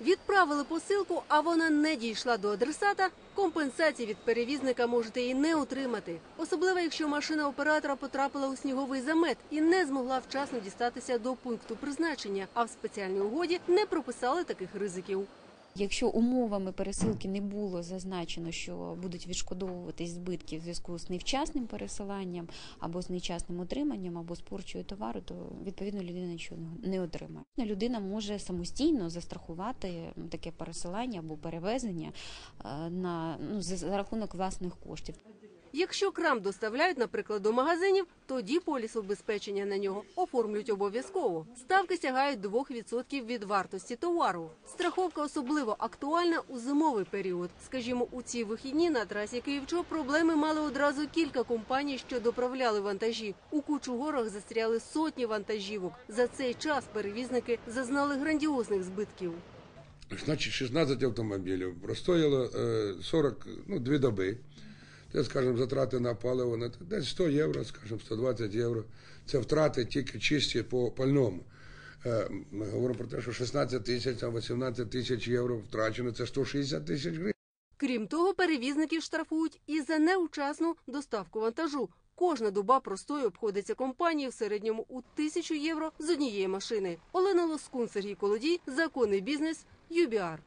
Відправили посилку, а вона не дійшла до адресата. Компенсації від перевізника можете і не отримати, особливо якщо машина оператора потрапила у сніговий замет і не змогла вчасно дістатися до пункту призначення. А в спеціальній угоді не прописали таких ризиків. Якщо умовами пересилки не було зазначено, що будуть відшкодовуватись збитки в зв'язку з невчасним пересиланням або з нечасним отриманням, або з порчою товару, то відповідно людина нічого не- отримає. Людина може самостійно застрахувати таке пересилання або перевезення е, на ну за рахунок власних коштів. Якщо крам доставляють, наприклад, до магазинів, тоді поліс убезпечення на нього оформлюють обов'язково. Ставки сягають 2% від вартості товару. Страховка особливо актуальна у зимовий період. Скажімо, у ці вихідні на трасі Київчо проблеми мали одразу кілька компаній, що доправляли вантажі. У Кучугорах застряли сотні вантажівок. За цей час перевізники зазнали грандіозних збитків. Значить, 16 автомобілів простояло е, 40, ну, дві доби. Це, скажімо, затрати на паливо на десь 100 євро, скажімо, 120 євро. Це втрати тільки чисті по пальному. Е, Ми говоримо про те, що 16 тисяч, а 18 тисяч євро втрачено, це 160 тисяч гривень. Крім того, перевізників штрафують і за неучасну доставку вантажу. Кожна доба простою обходиться компанії в середньому у тисячу євро з однієї машини. Олена Лоскун, Сергій Колодій, законний бізнес, ЮБІАР.